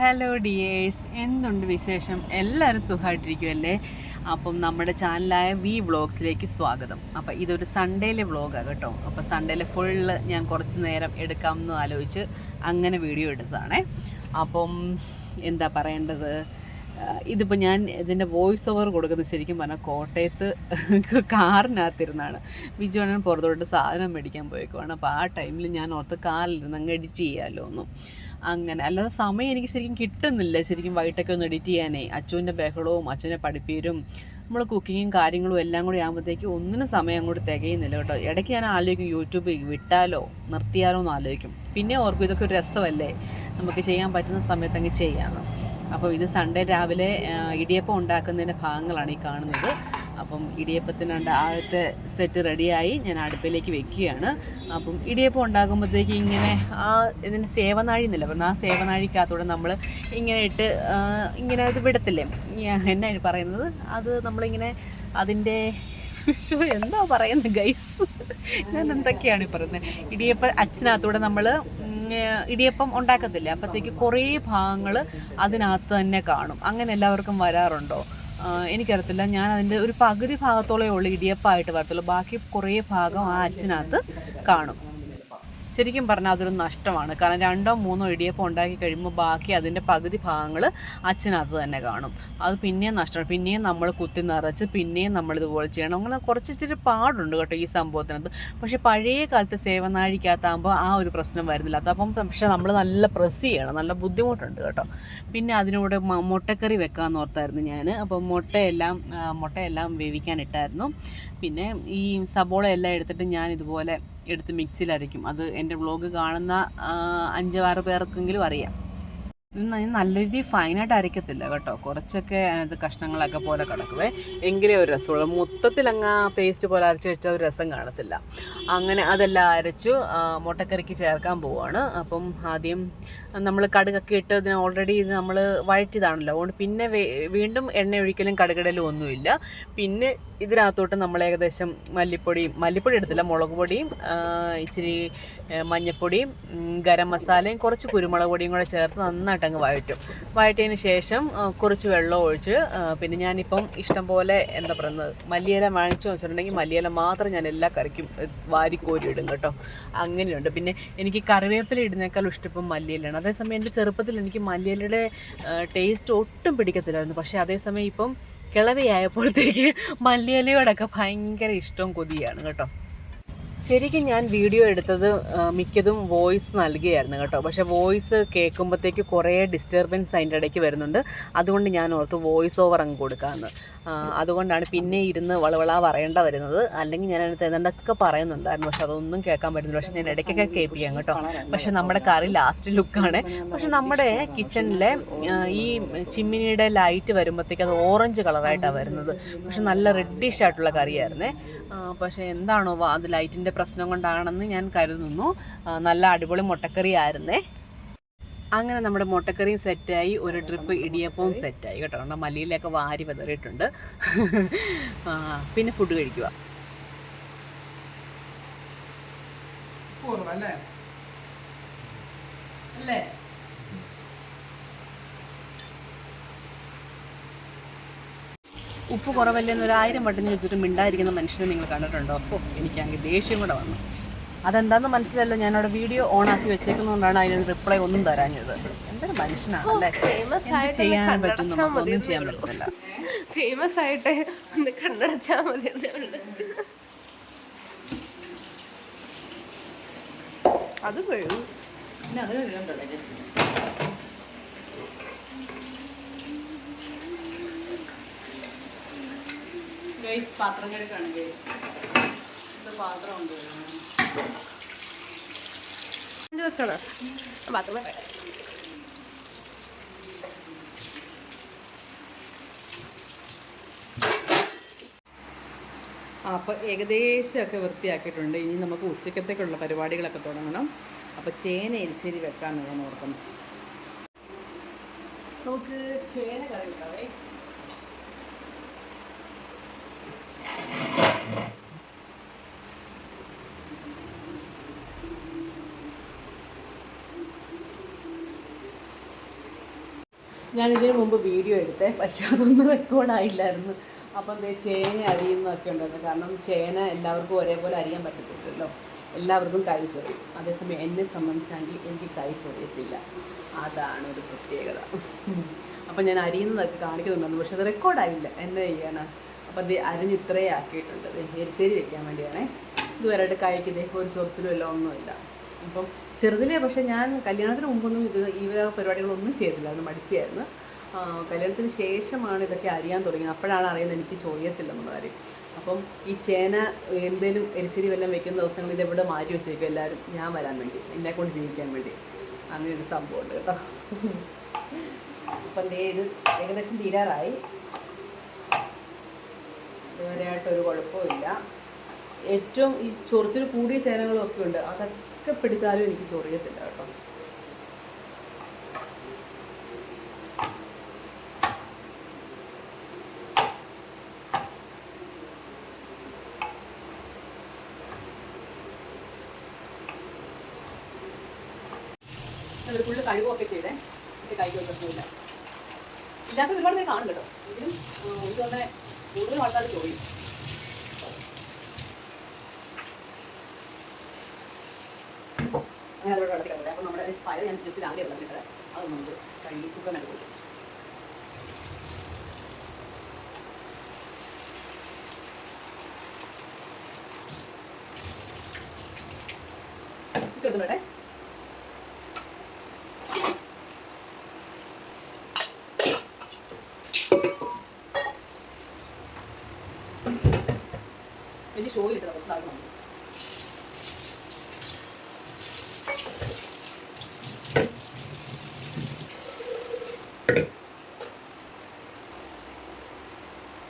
Hello dears എന്തുണ്ട് വിശേഷം? എല്ലാവരും സുഖമായിട്ടിരിക്കുമല്ലേ അപ്പം നമ്മുടെ ചാനലായ വി വ്ളോഗ്സിലേക്ക് സ്വാഗതം. അപ്പം ഇതൊരു സൺഡേയിലെ വ്ളോഗാണ് കേട്ടോ. അപ്പോൾ സൺഡേയിലെ ഫുള്ള് ഞാൻ കുറച്ച് നേരം എടുക്കാമെന്ന് ആലോചിച്ച് അങ്ങനെ വീഡിയോ എടുത്തതാണേ. അപ്പം എന്താ പറയേണ്ടത്? ഇതിപ്പോൾ ഞാൻ ഇതിന്റെ വോയിസ് ഓവർ കൊടുക്കുന്നത് ശരിക്കും പറഞ്ഞാൽ കോട്ടയത്ത് കാറിനകത്തിരുന്നാണ്. ബിജു അണ്ണൻ പുറത്തോട്ട് സാധനം മേടിക്കാൻ പോയേക്കുവാണ്. അപ്പോൾ ആ ടൈമിൽ ഞാൻ ഓർത്ത് കാറിലിരുന്ന് അങ്ങ് എഡിറ്റ് ചെയ്യാമല്ലോ ഒന്നും അങ്ങനെ. അല്ലാതെ സമയം എനിക്ക് ശരിക്കും കിട്ടുന്നില്ല. ശരിക്കും വൈകിട്ടൊക്കെ ഒന്ന് എഡിറ്റ് ചെയ്യാനേ. അച്ഛന്റെ ബഹളവും അച്ഛനെ പഠിപ്പീരും നമ്മൾ കുക്കിങ്ങും കാര്യങ്ങളും എല്ലാം കൂടി ആകുമ്പോഴത്തേക്ക് ഒന്നിനും സമയം അങ്ങോട്ട് തികയുന്നില്ല കേട്ടോ. ഇടയ്ക്ക് ഞാൻ ആലോചിക്കും യൂട്യൂബ് വിട്ടാലോ നിർത്തിയാലോ എന്ന് ആലോചിക്കും. പിന്നെ ഓർക്കും ഇതൊക്കെ ഒരു രസമല്ലേ? നമുക്ക് ചെയ്യാൻ പറ്റുന്ന സമയത്ത് അങ്ങ് ചെയ്യാമെന്ന് അപ്പോൾ ഇത് സൺഡേ രാവിലെ ഇടിയപ്പം ഉണ്ടാക്കുന്നതിന്റെ ഭാഗങ്ങളാണ് ഈ കാണുന്നത്. അപ്പം ഇടിയപ്പത്തിനുണ്ട് ആദ്യത്തെ സെറ്റ് റെഡിയായി ഞാൻ അടുപ്പിലേക്ക് വെക്കുകയാണ്. അപ്പം ഇടിയപ്പം ഉണ്ടാകുമ്പോഴത്തേക്ക് ഇങ്ങനെ ആ ഇതിന്റെ സേവനാഴി എന്നില്ല അപ്പം ആ സേവനാഴിക്കകത്തൂടെ നമ്മൾ ഇങ്ങനെ ഇട്ട് ഇങ്ങനെ അത് വിടത്തില്ലേ? എന്നാണ് പറയുന്നത്? അത് നമ്മളിങ്ങനെ അതിന്റെ എന്താ പറയുന്നത് ഗൈസ് ഞാൻ എന്തൊക്കെയാണ് പറയുന്നത്? ഇടിയപ്പം അച്ഛനകത്തൂടെ നമ്മൾ ഇടിയപ്പം ഉണ്ടാക്കത്തില്ല? അപ്പോഴത്തേക്ക് കുറേ ഭാഗങ്ങൾ അതിനകത്ത് തന്നെ കാണും. അങ്ങനെ എല്ലാവർക്കും വരാറുണ്ടോ? എനിക്കറിയത്തില്ല. ഞാൻ അതിന്റെ ഒരു പകുതി ഭാഗത്തോളേ ഉള്ളൂ ഇടിയപ്പമായിട്ട് വരത്തുള്ളൂ. ബാക്കി കുറേ ഭാഗം ആ അച്ഛനകത്ത് കാണും. ശരിക്കും പറഞ്ഞാൽ അതൊരു നഷ്ടമാണ്. കാരണം രണ്ടോ മൂന്നോ ഇടിയപ്പം ഉണ്ടാക്കി കഴിയുമ്പോൾ ബാക്കി അതിന്റെ പകുതി ഭാഗങ്ങൾ അച്ഛനകത്ത് തന്നെ കാണും. അത് പിന്നെയും നഷ്ടമാണ്. പിന്നെയും നമ്മൾ കുത്തി നിറച്ച് പിന്നെയും നമ്മൾ ഇതുപോലെ ചെയ്യണം. അങ്ങനെ കുറച്ച് ഇച്ചിരി പാടുണ്ട് കേട്ടോ ഈ സംഭവത്തിനകത്ത്. പക്ഷേ പഴയ കാലത്ത് സേവനാഴിക്കകത്താകുമ്പോൾ ആ ഒരു പ്രശ്നം വരുന്നില്ല. അതപ്പം പക്ഷേ നമ്മൾ നല്ല പ്രസ് ചെയ്യണം. നല്ല ബുദ്ധിമുട്ടുണ്ട് കേട്ടോ. പിന്നെ അതിനോട് മുട്ടക്കറി വെക്കാമെന്ന് ഓർത്തായിരുന്നു ഞാൻ അപ്പം മുട്ടയെല്ലാം മുട്ടയെല്ലാം വേവിക്കാനിട്ടായിരുന്നു പിന്നെ ഈ സബോള എല്ലാം എടുത്തിട്ട് ഞാൻ ഇതുപോലെ എടുത്ത് മിക്സിയിൽ അരയ്ക്കും. അത് എന്റെ വ്ളോഗ് കാണുന്ന അഞ്ചാറ് പേർക്കെങ്കിലും അറിയാം. നല്ല രീതിയിൽ ഫൈനായിട്ട് അരയ്ക്കത്തില്ല കേട്ടോ. കുറച്ചൊക്കെ അത് കഷ്ണങ്ങളൊക്കെ പോലെ കിടക്കുവേ. എങ്കിലേ ഒരു രസമുള്ളൂ. മൊത്തത്തിൽ അങ്ങ് പേസ്റ്റ് പോലെ അരച്ച് വെച്ചാൽ ഒരു രസം കാണത്തില്ല. അങ്ങനെ അതെല്ലാം അരച്ചു മുട്ടക്കറിക്ക് ചേർക്കാൻ പോവാണ്. അപ്പം ആദ്യം നമ്മൾ കടുകൊക്കെ ഇട്ട് ഇതിന് ഓൾറെഡി ഇത് നമ്മൾ വഴറ്റിയതാണല്ലോ. അതുകൊണ്ട് പിന്നെ വീണ്ടും എണ്ണ ഒഴിക്കലും കടുകടലും ഒന്നുമില്ല. പിന്നെ ഇതിനകത്തോട്ട് നമ്മൾ ഏകദേശം മല്ലിപ്പൊടിയും മല്ലിപ്പൊടി എടുത്തില്ല മുളക് പൊടിയും ഇച്ചിരി മഞ്ഞൾപ്പൊടിയും ഗരം മസാലയും കുറച്ച് കുരുമുളക് പൊടിയും കൂടെ ചേർത്ത് നന്നായിട്ട് അങ്ങ് വഴറ്റും. വഴറ്റിയതിന് ശേഷം കുറച്ച് വെള്ളം ഒഴിച്ച് പിന്നെ ഞാനിപ്പം ഇഷ്ടം പോലെ എന്താ പറയുന്നത് മല്ലിയില വാങ്ങിച്ചു വെച്ചിട്ടുണ്ടെങ്കിൽ മല്ലിയില മാത്രം ഞാൻ എല്ലാ കറിക്കും വാരിക്കോരി ഇടും കേട്ടോ. അങ്ങനെയുണ്ട്. പിന്നെ എനിക്ക് കറിവേപ്പില ഇടുന്നേക്കാളും ഇഷ്ടം ഇപ്പം മല്ലിയിലാണ് അതേസമയം എന്റെ ചെറുപ്പത്തിൽ എനിക്ക് മല്ലിയിലയുടെ ടേസ്റ്റ് ഒട്ടും പിടിക്കത്തില്ലായിരുന്നു. പക്ഷേ അതേസമയം ഇപ്പം കിളവിയായപ്പോഴത്തേക്ക് മല്ലിയിലയോടൊക്കെ ഭയങ്കര ഇഷ്ടവും കൊതിയാണ് കേട്ടോ. ശരിക്കും ഞാൻ വീഡിയോ എടുത്തത് മിക്കതും വോയിസ് നൽകിയായിരുന്നു കേട്ടോ. പക്ഷേ വോയിസ് കേൾക്കുമ്പോഴത്തേക്ക് കുറേ ഡിസ്റ്റർബൻസ് അതിന്റെ ഇടയ്ക്ക് വരുന്നുണ്ട്. അതുകൊണ്ട് ഞാൻ ഓർത്ത് വോയിസ് ഓവർ അങ്ങ് കൊടുക്കാമെന്ന്. അതുകൊണ്ടാണ് പിന്നെ ഇരുന്ന് വളവള പറയേണ്ട വരുന്നത്. അല്ലെങ്കിൽ ഞാൻ അതിനകത്ത് എന്തൊക്കെ പറയുന്നുണ്ടായിരുന്നു. പക്ഷെ അതൊന്നും കേൾക്കാൻ പറ്റുന്നില്ല. പക്ഷെ ഞാൻ ഇടയ്ക്കൊക്കെ കേൾപ്പിക്കാം കേട്ടോ. പക്ഷെ നമ്മുടെ കറി ലാസ്റ്റ് ലുക്കാണ് പക്ഷെ നമ്മുടെ കിച്ചണിലെ ഈ ചിമ്മിനിയുടെ ലൈറ്റ് വരുമ്പോഴത്തേക്ക് അത് ഓറഞ്ച് കളറായിട്ടാണ് വരുന്നത്. പക്ഷെ നല്ല റെഡിഷ് ആയിട്ടുള്ള കറിയായിരുന്നേ. പക്ഷേ എന്താണോ അത് ലൈറ്റിന്റെ പ്രശ്നം കൊണ്ടാണെന്ന് ഞാൻ കരുതുന്നു. നല്ല അടിപൊളി മുട്ടക്കറി ആയിരുന്നേ അങ്ങനെ നമ്മുടെ മുട്ടക്കറിയും സെറ്റായി ഒരു ട്രിപ്പ് ഇടിയപ്പവും സെറ്റായി കേട്ടോ. നമ്മുടെ മല്ലിയിലൊക്കെ വാരി വെതറിയിട്ടുണ്ട്. പിന്നെ ഫുഡ് കഴിക്കുക അല്ലേ? ഉപ്പ് കുറവല്ലെന്ന് ഒരു ആയിരം വട്ടം ചോദിച്ചിട്ട് മിണ്ടായിരിക്കുന്ന മനുഷ്യനെ നിങ്ങൾ കണ്ടിട്ടുണ്ടോ? അപ്പോൾ എനിക്കാണെങ്കിൽ ദേഷ്യം കൂടെ വന്നു. അതെന്താന്ന് മനസ്സിലല്ലോ ഞാൻ അവിടെ വീഡിയോ ഓൺ ആക്കി വെച്ചേക്കുന്നതുകൊണ്ടാണ് അതിനൊരു റിപ്ലൈ ഒന്നും തരാഞ്ഞത്. എന്തൊരു മനുഷ്യനാണ് അല്ലേ? ചെയ്യാൻ പറ്റും നമുക്കൊന്നും ചെയ്യാൻ പറ്റില്ല ഫേമസ് ആയിട്ട് ഒന്ന് കണ്ണടച്ചാൽ മതി അത് കഴിയും. പിന്നെ അത് കഴിയാൻ തുടങ്ങി ഗൈസ് പാത്രം കഴുകാണ് ഗൈസ് ഇത് പാത്രം ഉണ്ട്. അഞ്ച് വെച്ചോളാ ബാത്റൂമിൽ അപ്പോൾ ഏകദേശമൊക്കെ വൃത്തിയാക്കിയിട്ടുണ്ട്. ഇനി നമുക്ക് ഉച്ചക്കത്തേക്കുള്ള പരിപാടികളൊക്കെ തുടങ്ങണം. അപ്പോൾ ചേന എരിശ്ശേരി വെക്കാൻ ഞാൻ ഓർക്കുന്നു. നമുക്ക് ചേന കറി വെക്കാവേ. ഞാൻ ഇതിനു മുമ്പ് വീഡിയോ എടുത്തേ പക്ഷെ അതൊന്നും റെക്കോർഡായില്ലായിരുന്നു അപ്പം ദേ ചേന അരിയുന്നതൊക്കെ ഉണ്ടായിരുന്നു. കാരണം ചേന എല്ലാവർക്കും ഒരേപോലെ അറിയാൻ പറ്റത്തില്ലല്ലോ. എല്ലാവർക്കും കൈ ചൊറിയും. അതേസമയം എന്നെ സംബന്ധിച്ചാണെങ്കിൽ എനിക്ക് കൈ ചൊറിയത്തില്ല. അതാണ് ഒരു പ്രത്യേകത. അപ്പം ഞാൻ അരിയുന്നതൊക്കെ കാണിക്കുന്നുണ്ടായിരുന്നു. പക്ഷെ അത് റെക്കോർഡായില്ല എന്താ ചെയ്യാണ്? അപ്പം അത് അരിഞ്ഞ് ഇത്രയും ആക്കിയിട്ടുണ്ട്. എരിശ്ശേരി വെക്കാൻ വേണ്ടിയാണേ. ഇതുവരെയായിട്ട് കഴിക്കുന്നേ ഒരു ചൊറിച്ചിലും എല്ലാം ഒന്നുമില്ല. അപ്പം ചെറുതിലെ പക്ഷേ ഞാൻ കല്യാണത്തിന് മുമ്പൊന്നും ഇത് ഈ പരിപാടികളൊന്നും ചെയ്തില്ല. അത് മടിച്ചായിരുന്നു. കല്യാണത്തിന് ശേഷമാണ് ഇതൊക്കെ അറിയാൻ തുടങ്ങിയത്. അപ്പോഴാണ് അറിയുന്നത് എനിക്ക് ചോദ്യത്തില്ല എന്നുള്ള കാര്യം. അപ്പം ഈ ചേന എന്തേലും എരിശ്ശേരി വല്ലതും വെക്കുന്ന ദിവസങ്ങളിൽ ഇതെവിടെ മാറ്റി വെച്ചേക്കും എല്ലാവരും? ഞാൻ വരാൻ വേണ്ടി എന്നെ കൊണ്ട് ജീവിക്കാൻ വേണ്ടി. അങ്ങനെ ഒരു സംഭവമുണ്ട് കേട്ടോ. അപ്പം ഇത് ഏകദേശം തീരാറായി. ഇതുവരെയായിട്ട് ഒരു കുഴപ്പമില്ല ഏറ്റവും ഈ ചൊറിച്ചിൽ കൂടിയ ചേനകളൊക്കെ ഉണ്ട്. അതൊക്കെ പിടിച്ചാലും എനിക്ക് ചൊറിയത്തില്ല കേട്ടോ. ഫുള്ള് കഴിവൊക്കെ ചെയ്തേ. പക്ഷെ കഴിക്കാൻ പ്രശ്നമില്ല ഇല്ലാത്ത ഒരുപാട് പേര് കാണും കേട്ടോ. എങ്കിലും എനിക്ക് കൂടുതലും ആൾക്കാർ ചോദിക്കും. അതോടെ കിടത്തി കിടക്കട്ടെ അപ്പോൾ നമ്മുടെ പയർ ഞാൻ ജസ്റ്റ് രാവിലെ വെള്ളത്തിലിട്ടത് അത് നമുക്ക് കഴുകി കുക്കറിനകത്ത് കൊടുക്കും കിട്ടുന്നുണ്ടേ വലിയ ഷോയിലിട്ട് കുറച്ച് നാൾ നമുക്ക്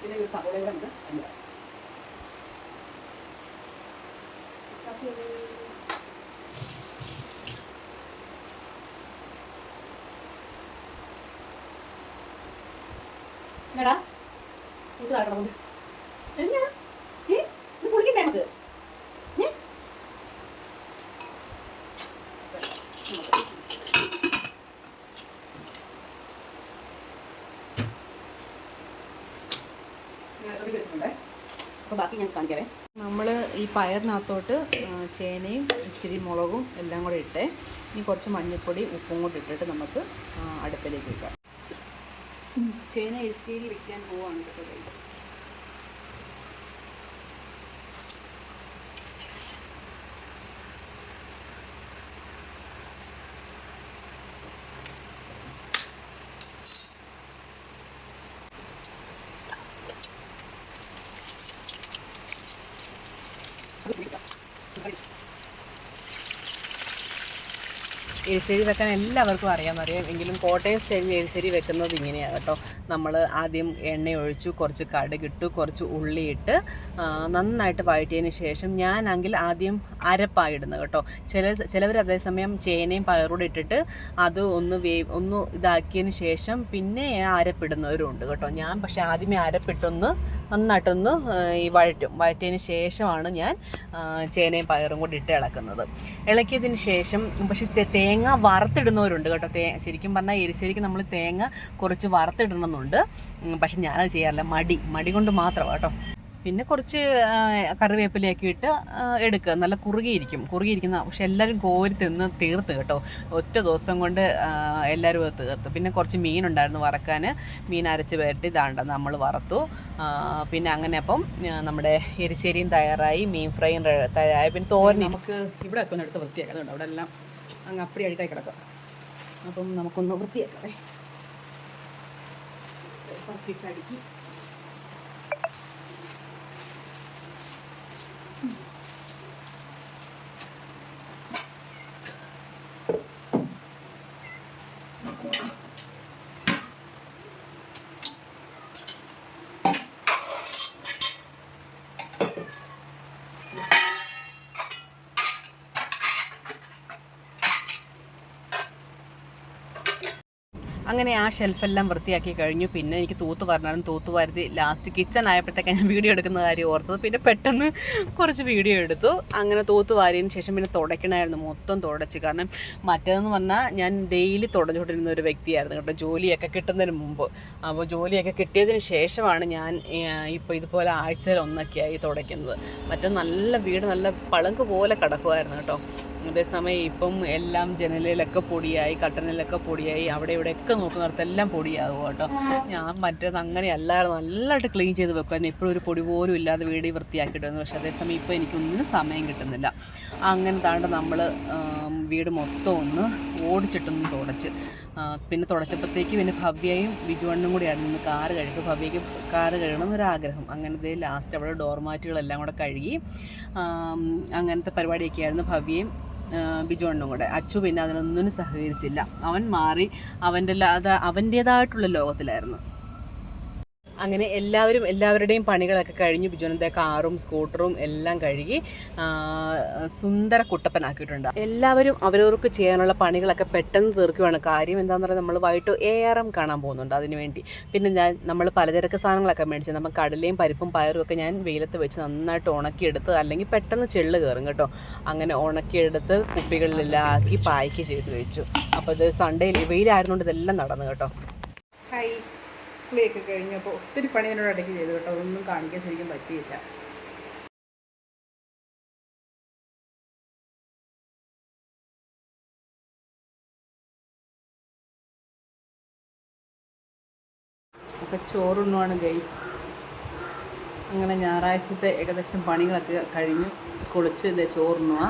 പിന്നെ ഒരു സവോള കൂടെ ഉണ്ട് അല്ല നമുക്ക് എന്നാ ഏ ഇത് കുളിക്കണ്ടേ നമുക്ക് ഏ അപ്പോൾ ബാക്കി ഞാൻ കാണിക്കാവേ. നമ്മൾ ഈ പയറിനകത്തോട്ട് ചേനയും ഇച്ചിരി മുളകും എല്ലാം കൂടെ ഇട്ട് ഇനി കുറച്ച് മഞ്ഞൾപ്പൊടി ഉപ്പും കൂടി ഇട്ടിട്ട് നമുക്ക് അടുപ്പിലേക്ക് വെക്കാം. ചേന എരിശ്ശേരി വെക്കാൻ പോവാണ് കേട്ടോ എരിശ്ശേരി വെക്കാൻ എല്ലാവർക്കും അറിയാമെന്നറിയാം എങ്കിലും കോട്ടയം സ്റ്റൈലിൽ എരിശ്ശേരി വെക്കുന്നത് ഇങ്ങനെയാണ് കേട്ടോ. നമ്മൾ ആദ്യം എണ്ണ ഒഴിച്ചു കുറച്ച് കടുകിട്ടു കുറച്ച് ഉള്ളിയിട്ട് നന്നായിട്ട് വഴറ്റിയതിന് ശേഷം ഞാനാണെങ്കിൽ ആദ്യം അരപ്പായിടുന്നത് കേട്ടോ. ചില ചിലവർ അതേസമയം ചേനയും പയറൂടെ ഇട്ടിട്ട് അത് ഒന്ന് വേ ഒന്ന് ഇതാക്കിയതിന് ശേഷം പിന്നെ അരപ്പിടുന്നവരുണ്ട് കേട്ടോ. ഞാൻ പക്ഷേ ആദ്യമേ അരപ്പിട്ടൊന്ന് നന്നായിട്ടൊന്ന് ഈ വഴറ്റും. വഴറ്റിയതിന് ശേഷമാണ് ഞാൻ ചേനയും പയറും കൂടി ഇട്ട് ഇളക്കുന്നത്. ഇളക്കിയതിന് ശേഷം പക്ഷേ തേ- തേങ്ങ വറുത്തിടുന്നവരുണ്ട് കേട്ടോ. തേ ശരിക്കും പറഞ്ഞാൽ എരിശ്ശേരിക്ക് നമ്മൾ തേങ്ങ കുറച്ച് വറുത്തിടണമെന്നുണ്ട്. പക്ഷെ ഞാനത് ചെയ്യാറില്ല. മടി. മടി കൊണ്ട് മാത്രമാണ് കേട്ടോ. പിന്നെ കുറച്ച് കറിവേപ്പിലയൊക്കെ ഇട്ട് എടുക്കുക. നല്ല കുറുകിയിരിക്കും. കുറുകിയിരിക്കുന്ന പക്ഷെ എല്ലാവരും കോരി തിന്ന് തീർത്ത് കേട്ടോ. ഒറ്റ ദിവസം കൊണ്ട് എല്ലാവരും അത് തീർത്ത്. പിന്നെ കുറച്ച് മീനുണ്ടായിരുന്നു വറക്കാൻ മീൻ അരച്ച് വരട്ടി ഇതാണ്ട് നമ്മൾ വറുത്തു. പിന്നെ അങ്ങനെ അപ്പം നമ്മുടെ എരിശ്ശേരിയും തയ്യാറായി. മീൻ ഫ്രൈയും തയ്യാറായി. പിന്നെ തോരൻ. നമുക്ക് ഇവിടെ ഒക്കെ ഒന്ന് എടുത്ത് വൃത്തിയാക്കുന്നുണ്ട് അവിടെ എല്ലാം അങ്ങ് അപ്പടി അഴുക്കായി കിടക്കാം. അപ്പം നമുക്കൊന്ന് വൃത്തിയാക്കാം അടുക്കി അങ്ങനെ ആ ഷെൽഫെല്ലാം വൃത്തിയാക്കി കഴിഞ്ഞു. പിന്നെ എനിക്ക് തൂത്ത് പറഞ്ഞാലും തൂത്ത് വരുത്തി ലാസ്റ്റ് കിച്ചൺ ആയപ്പോഴത്തേക്കാണ് ഞാൻ വീഡിയോ എടുക്കുന്ന കാര്യം ഓർത്തത്. പിന്നെ പെട്ടെന്ന് കുറച്ച് വീഡിയോ എടുത്തു. അങ്ങനെ തൂത്ത് വാരിയതിന് ശേഷം പിന്നെ തുടയ്ക്കണമായിരുന്നു. മൊത്തം തുടച്ച്. കാരണം മറ്റേതെന്ന് പറഞ്ഞാൽ ഞാൻ ഡെയിലി തുടഞ്ഞുകൊണ്ടിരുന്ന ഒരു വ്യക്തിയായിരുന്നു കേട്ടോ. ജോലിയൊക്കെ കിട്ടുന്നതിന് മുമ്പ്. അപ്പോൾ ജോലിയൊക്കെ കിട്ടിയതിന് ശേഷമാണ് ഞാൻ ഇപ്പോൾ ഇതുപോലെ ആഴ്ചയിൽ ഒന്നൊക്കെയായി തുടയ്ക്കുന്നത്. മറ്റേ നല്ല വീട് നല്ല പളങ്ക് പോലെ കിടക്കുമായിരുന്നു കേട്ടോ. അതേസമയം ഇപ്പം എല്ലാം ജനലിലൊക്കെ പൊടിയായി കട്ടനിലൊക്കെ പൊടിയായി അവിടെ ഇവിടെ ഒക്കെ നോക്കുന്നിടത്ത് എല്ലാം പൊടിയാകും കേട്ടോ. ഞാൻ മറ്റേത് അങ്ങനെയല്ലായിരുന്നു. നല്ലതായിട്ട് ക്ലീൻ ചെയ്ത് വെക്കുമായിരുന്നു. ഇപ്പോഴും ഒരു പൊടി പോലും ഇല്ലാതെ വീട് വൃത്തിയാക്കിയിട്ടു പക്ഷേ അതേസമയം ഇപ്പോൾ എനിക്കൊന്നിനും സമയം കിട്ടുന്നില്ല. അങ്ങനെ താണ്ട് നമ്മൾ വീട് മൊത്തം ഒന്ന് ഓടിച്ചിട്ടൊന്ന് തുടച്ച്. പിന്നെ തുടച്ചപ്പോഴത്തേക്ക് പിന്നെ ഭവ്യയും ബിജുവണ്ണും കൂടിയായിരുന്നു ഇന്ന് കാറ് കഴുകും ഭവ്യയ്ക്ക് കാറ് കഴുകണം എന്നൊരാഗ്രഹം. അങ്ങനത്തെ ലാസ്റ്റ് അവിടെ ഡോർമാറ്റുകളെല്ലാം കൂടെ കഴുകി അങ്ങനത്തെ പരിപാടിയൊക്കെ ആയിരുന്നു ഭവ്യയും ബിജുവണ്ണും കൂടെ. അച്ചു പിന്നെ അതിനൊന്നും സഹകരിച്ചില്ല. അവൻ മാറി അവന്റെ അവന്റേതായിട്ടുള്ള ലോകത്തിലായിരുന്നു. അങ്ങനെ എല്ലാവരും എല്ലാവരുടെയും പണികളൊക്കെ കഴിഞ്ഞ്. ബിജുനത്തെ കാറും സ്കൂട്ടറും എല്ലാം കഴുകി സുന്ദര കുട്ടപ്പനാക്കിയിട്ടുണ്ട് എല്ലാവരും അവരവർക്ക് ചെയ്യാനുള്ള പണികളൊക്കെ പെട്ടെന്ന് തീർക്കുകയാണ് കാര്യം എന്താണെന്ന് പറയുന്നത് നമ്മൾ വൈകിട്ട് എ കാണാൻ പോകുന്നുണ്ട് അതിനുവേണ്ടി പിന്നെ ഞാൻ നമ്മൾ പലചരക്ക് സാധനങ്ങളൊക്കെ മേടിച്ചത് നമ്മൾ കടലയും പരിപ്പും പയറും ഒക്കെ ഞാൻ വെയിലത്ത് വെച്ച് നന്നായിട്ട് ഉണക്കിയെടുത്ത് അല്ലെങ്കിൽ പെട്ടെന്ന് ചെള്ള് കയറും കേട്ടോ. അങ്ങനെ ഉണക്കിയെടുത്ത് കുപ്പികളിലെല്ലാം ആക്കി പായ്ക്ക് ചെയ്ത് വെച്ചു. അപ്പോൾ ഇത് സൺഡേയിൽ വെയിലായിരുന്നുകൊണ്ട് ഇതെല്ലാം നടന്നു കേട്ടോ. കുളിയൊക്കെ കഴിഞ്ഞപ്പോൾ ഒത്തിരി പണി എന്നോട് ഇടയ്ക്ക് ചെയ്തു കേട്ടോ. അതൊന്നും കാണിക്കാൻ ശരിക്കും പറ്റിയില്ല. അപ്പം ചോറുണ്ണുവാണ് ഗൈസ്. അങ്ങനെ ഞായറാഴ്ചത്തെ ഏകദേശം പണികളൊക്കെ കഴിഞ്ഞു. കുളിച്ച് ഇതേ ചോറുണ്ണുക.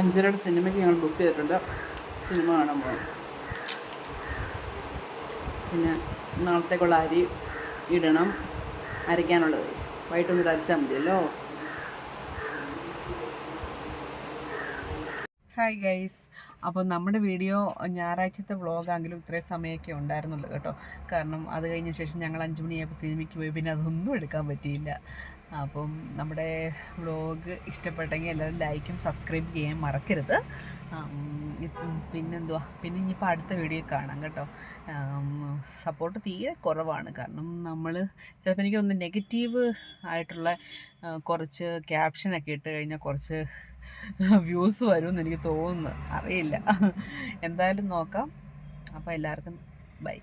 അഞ്ചരയുടെ സിനിമയ്ക്ക് ഞങ്ങൾ ബുക്ക് ചെയ്തിട്ടുണ്ട്. സിനിമ കാണാൻ പോകാം പിന്നെ നാളത്തേക്കുള്ള അരി ഇടണം. അരയ്ക്കാനുള്ളത്. വൈകിട്ടൊന്ന് തരച്ചാൽ മതിയല്ലോ. ഹായ് ഗൈസ് അപ്പോൾ നമ്മുടെ വീഡിയോ ഞായറാഴ്ചത്തെ വ്ളോഗാണെങ്കിലും ഇത്രയും സമയമൊക്കെ ഉണ്ടായിരുന്നുള്ളൂ കേട്ടോ. കാരണം അത് കഴിഞ്ഞ ശേഷം ഞങ്ങൾ അഞ്ച് മണിയായപ്പോൾ സിനിമയ്ക്ക് പോയി. പിന്നെ അതൊന്നും എടുക്കാൻ പറ്റിയില്ല. അപ്പം നമ്മുടെ വ്ളോഗ് ഇഷ്ടപ്പെട്ടെങ്കിൽ എല്ലാവരും ലൈക്കും സബ്സ്ക്രൈബ് ചെയ്യാൻ മറക്കരുത്. പിന്നെന്തുവാ? പിന്നെ ഇനിയിപ്പോൾ അടുത്ത വീഡിയോ കാണാം കേട്ടോ. സപ്പോർട്ട് തീരെ കുറവാണ്. കാരണം നമ്മൾ ചിലപ്പോൾ എനിക്കൊന്ന് നെഗറ്റീവ് ആയിട്ടുള്ള കുറച്ച് ക്യാപ്ഷനൊക്കെ ഇട്ട് കഴിഞ്ഞാൽ കുറച്ച് വ്യൂസ് വരുമെന്ന് എനിക്ക് തോന്നുന്നു. അറിയില്ല. എന്തായാലും നോക്കാം. അപ്പോൾ എല്ലാവർക്കും ബൈ